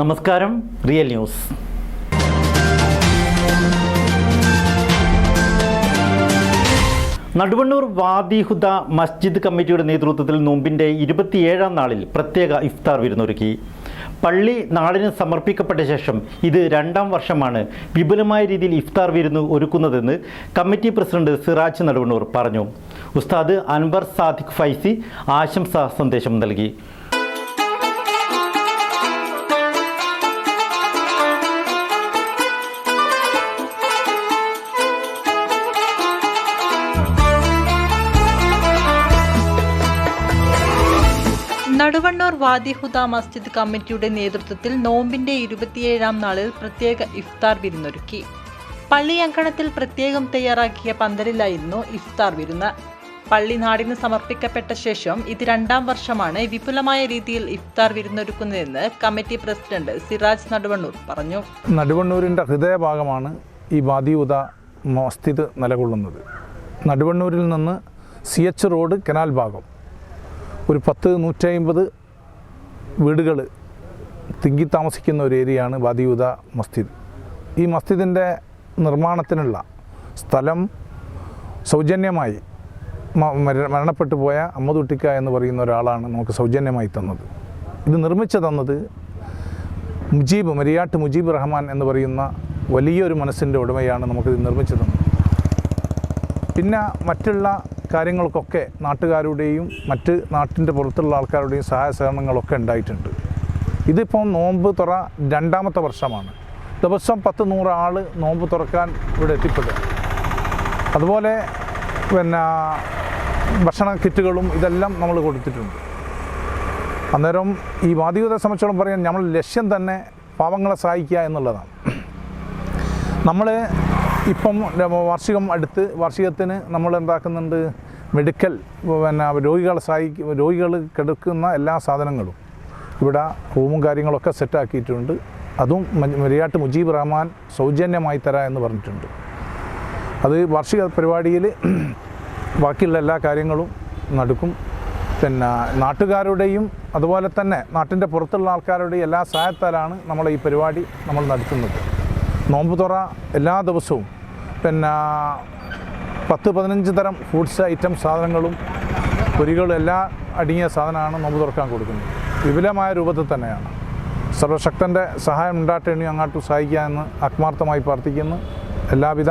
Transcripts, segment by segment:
നമസ്കാരം real news. Naduvannur Wadihuda മസ്ജിദ് കമ്മിറ്റിയുടെ നേതൃത്വത്തിൽ നോമ്പിന്റെ ഇരുപത്തിയേഴാം നാളിൽ പ്രത്യേക ഇഫ്താർ വിരുന്നൊരുക്കി. പള്ളി നാടിന് സമർപ്പിക്കപ്പെട്ട ശേഷം ഇത് രണ്ടാം വർഷമാണ് വിപുലമായ രീതിയിൽ ഇഫ്താർ വിരുന്ന് ഒരുക്കുന്നതെന്ന് കമ്മിറ്റി പ്രസിഡന്റ് സിറാജ് നടുവണ്ണൂർ പറഞ്ഞു. ഉസ്താദ് അൻവർ സാദിഖ് ഫൈസി ആശംസാ സന്ദേശം നൽകി. നടുവണ്ണൂർ വാദിഹുദ മസ്ജിദ് കമ്മിറ്റിയുടെ നേതൃത്വത്തിൽ നോമ്പിന്റെ ഇരുപത്തിയേഴാം നാളിൽ പ്രത്യേക ഇഫ്താർ വിരുന്നൊരുക്കി. പള്ളി അങ്കണത്തിൽ പ്രത്യേകം തയ്യാറാക്കിയ പന്തലിലായിരുന്നു ഇഫ്താർ വിരുന്ന്. പള്ളി നാടിന് സമർപ്പിക്കപ്പെട്ട ശേഷം ഇത് രണ്ടാം വർഷമാണ് വിപുലമായ രീതിയിൽ ഇഫ്താർ വിരുന്നൊരുക്കുന്നതെന്ന് കമ്മിറ്റി പ്രസിഡന്റ് സിറാജ് നടുവണ്ണൂർ പറഞ്ഞു. നടുവണ്ണൂരിന്റെ ഹൃദയഭാഗമാണ് ഈ വാദിയുത മസ്ജിദ് നിലകൊള്ളുന്നത്. നടുവണ്ണൂരിൽ നിന്ന് സി എച്ച് റോഡ് കനാൽ ഭാഗം. ഒരു പത്ത് നൂറ്റമ്പത് വീടുകൾ തിങ്ങി താമസിക്കുന്ന ഒരു ഏരിയയാണ് വാദിയൂത മസ്ജിദ്. ഈ മസ്ജിദിന്റെ നിർമ്മാണത്തിനുള്ള സ്ഥലം സൗജന്യമായി മരണപ്പെട്ടു പോയ അമ്മദുട്ടിക്ക എന്ന് പറയുന്ന ഒരാളാണ് നമുക്ക് സൗജന്യമായി തന്നത്. ഇത് നിർമ്മിച്ചു തന്നത് മുജീബ് മരിയാട്ട് മുജീബ് റഹ്മാൻ എന്ന് പറയുന്ന വലിയൊരു മനസ്സിന്റെ ഉടമയാണ് നമുക്കിത് നിർമ്മിച്ചു തന്നത്. പിന്നെ മറ്റുള്ള കാര്യങ്ങൾക്കൊക്കെ നാട്ടുകാരുടെയും മറ്റ് നാട്ടിന്റെ പുറത്തുള്ള ആൾക്കാരുടെയും സഹായ സഹകരണങ്ങളൊക്കെ ഉണ്ടായിട്ടുണ്ട്. ഇതിപ്പോൾ നോമ്പ് തുറ രണ്ടാമത്തെ വർഷമാണ്. ദിവസം പത്ത് നൂറ് ആൾ നോമ്പ് തുറക്കാൻ ഇവിടെ എത്തിപ്പെടുക. അതുപോലെ പിന്നെ ഭക്ഷണ കിറ്റുകളും ഇതെല്ലാം നമ്മൾ കൊടുത്തിട്ടുണ്ട്. അന്നേരം ഈ വാദികതയെ സംബന്ധിച്ചോളം പറയാൻ നമ്മൾ ലക്ഷ്യം തന്നെ പാവങ്ങളെ സഹായിക്കുക എന്നുള്ളതാണ്. നമ്മൾ ഇപ്പം വാർഷികം അടുത്ത് വാർഷികത്തിന് നമ്മൾ എന്താക്കുന്നുണ്ട് മെഡിക്കൽ പിന്നെ രോഗികളെ സഹായിക്കും രോഗികൾ കിടക്കുന്ന എല്ലാ സാധനങ്ങളും ഇവിടെ റൂമും കാര്യങ്ങളൊക്കെ സെറ്റാക്കിയിട്ടുണ്ട്. അതും മരിയാട്ട് മുജീബ് റഹ്മാൻ സൗജന്യമായി തരാ എന്ന് പറഞ്ഞിട്ടുണ്ട്. അത് വാർഷിക പരിപാടിയിൽ ബാക്കിയുള്ള എല്ലാ കാര്യങ്ങളും നടക്കും. പിന്നെ നാട്ടുകാരുടെയും അതുപോലെ തന്നെ നാട്ടിന്റെ പുറത്തുള്ള ആൾക്കാരുടെയും എല്ലാ സഹായത്താലാണ് നമ്മൾ ഈ പരിപാടി നമ്മൾ നടത്തുന്നത്. നോമ്പ് തുറ എല്ലാ ദിവസവും പിന്നെ പത്ത് പതിനഞ്ച് തരം ഫുഡ്സ് ഐറ്റം സാധനങ്ങളും പൊരികളും എല്ലാം അടങ്ങിയ സാധനമാണ് നോമ്പ് തുറക്കാൻ കൊടുക്കുന്നത്. വിപുലമായ രൂപത്തിൽ തന്നെയാണ്. സർവശക്തന്റെ സഹായം ഉണ്ടാകട്ടെ ഇനി അങ്ങോട്ട് സഹായിക്കുക എന്ന് ആത്മാർത്ഥമായി പ്രാർത്ഥിക്കുന്നു. എല്ലാവിധ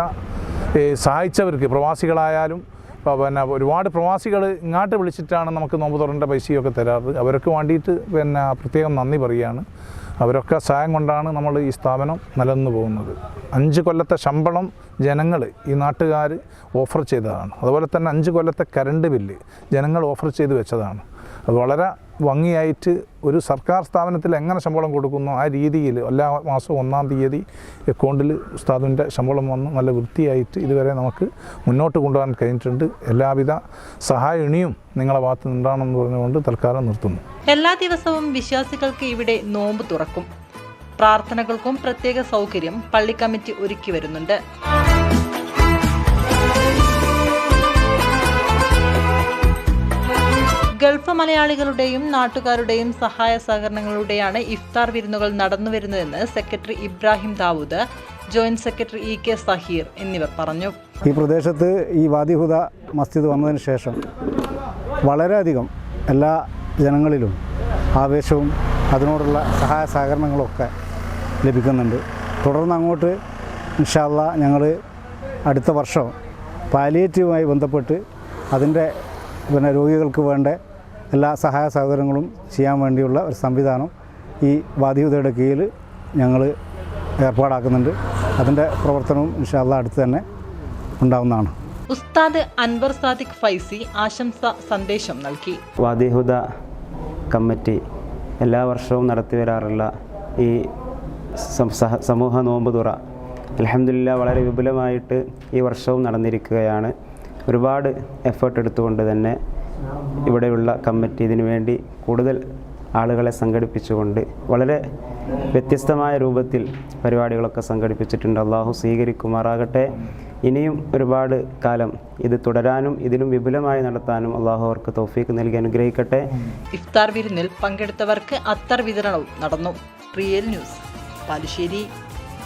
സഹായിച്ചവർക്ക് പ്രവാസികളായാലും പിന്നെ ഒരുപാട് പ്രവാസികൾ ഇങ്ങോട്ട് വിളിച്ചിട്ടാണ് നമുക്ക് നോമ്പ് തുറന്റെ പൈസയൊക്കെ തരാറ്. അവരൊക്കെ വേണ്ടിയിട്ട് പിന്നെ പ്രത്യേകം നന്ദി പറയുകയാണ്. അവരൊക്കെ സഹായം കൊണ്ടാണ് നമ്മൾ ഈ സ്ഥാപനം നിലനിന്ന് പോകുന്നത്. അഞ്ച് കൊല്ലത്തെ ശമ്പളം ജനങ്ങൾ ഈ നാട്ടുകാർ ഓഫർ ചെയ്തതാണ്. അതുപോലെ തന്നെ അഞ്ച് കൊല്ലത്തെ കരണ്ട് ബില്ല് ജനങ്ങൾ ഓഫർ ചെയ്ത് വെച്ചതാണ്. അത് വളരെ ഭംഗിയായിട്ട് ഒരു സർക്കാർ സ്ഥാപനത്തിൽ എങ്ങനെ ശമ്പളം കൊടുക്കുന്നു ആ രീതിയിൽ എല്ലാ മാസവും ഒന്നാം തീയതി അക്കൗണ്ടിൽ ഉസ്താദിന്റെ ശമ്പളം വന്ന് നല്ല വൃത്തിയായിട്ട് ഇതുവരെ നമുക്ക് മുന്നോട്ട് കൊണ്ടുപോകാൻ കഴിഞ്ഞിട്ടുണ്ട്. എല്ലാവിധ സഹായ ഇണിയും നിങ്ങളെ ഭാഗത്ത് നിന്നുണ്ടാണെന്ന് പറഞ്ഞുകൊണ്ട് തൽക്കാലം നിർത്തുന്നു. എല്ലാ ദിവസവും വിശ്വാസികൾക്ക് ഇവിടെ നോമ്പ് തുറക്കും. പ്രാർത്ഥനകൾക്കും പ്രത്യേക സൗകര്യം പള്ളി കമ്മിറ്റി ഒരുക്കി വരുന്നുണ്ട്. ഗൾഫ് മലയാളികളുടെയും നാട്ടുകാരുടെയും സഹായ സഹകരണങ്ങളുടെയാണ് ഇഫ്താർ വിരുന്നുകൾ നടന്നു വരുന്നതെന്ന് secretary Ibrahim Dawood joint secretary E K Saheer എന്നിവർ പറഞ്ഞു. ഈ പ്രദേശത്ത് ഈ വാദിഹുദ മസ്ജിദ് വന്നതിന് ശേഷം വളരെയധികം എല്ലാ ജനങ്ങളിലും ആവേശവും അതിനോടുള്ള സഹായ സഹകരണങ്ങളൊക്കെ ലഭിക്കുന്നുണ്ട്. തുടർന്ന് അങ്ങോട്ട് ഇൻഷാല്ല ഞങ്ങൾ അടുത്ത വർഷം പാലിയേറ്റീവുമായി ബന്ധപ്പെട്ട് അതിന്റെ പിന്നെ രോഗികൾക്ക് വേണ്ട എല്ലാ സഹായ സഹോദരങ്ങളും ചെയ്യാൻ വേണ്ടിയുള്ള ഒരു സംവിധാനം ഈ വാദിഹുദയുടെ കീഴിൽ ഞങ്ങൾ ഏർപ്പാടാക്കുന്നുണ്ട്. അതിന്റെ പ്രവർത്തനവും ഇൻഷാല്ല അടുത്ത് തന്നെ ഉണ്ടാവുന്നതാണ്. ഉസ്താദ് അൻവർ സാദിഖ് ഫൈസി ആശംസ സന്ദേശം നൽകി. വാദിഹുദ കമ്മിറ്റി എല്ലാ വർഷവും നടത്തി വരാറുള്ള ഈ സഹ- സമൂഹ നോമ്പ് തുറ അലഹമില്ല വളരെ വിപുലമായിട്ട് ഈ വർഷവും നടന്നിരിക്കുകയാണ്. ഒരുപാട് എഫേർട്ട് എടുത്തുകൊണ്ട് തന്നെ ഇവിടെയുള്ള കമ്മിറ്റി ഇതിനു വേണ്ടി കൂടുതൽ ആളുകളെ സംഘടിപ്പിച്ചുകൊണ്ട് വളരെ വ്യത്യസ്തമായ രൂപത്തിൽ പരിപാടികളൊക്കെ സംഘടിപ്പിച്ചിട്ടുണ്ട്. അള്ളാഹു സ്വീകരിക്കുമാറാകട്ടെ. ഇനിയും ഒരുപാട് കാലം ഇത് തുടരാനും ഇതിലും വിപുലമായി നടത്താനും അള്ളാഹു അവർക്ക് തൗഫീക്ക് നൽകി അനുഗ്രഹിക്കട്ടെ. ഇഫ്താർ വിരുന്നിൽ പങ്കെടുത്തവർക്ക് അത്തർ വിതരണവും നടന്നു. Real news Palussery.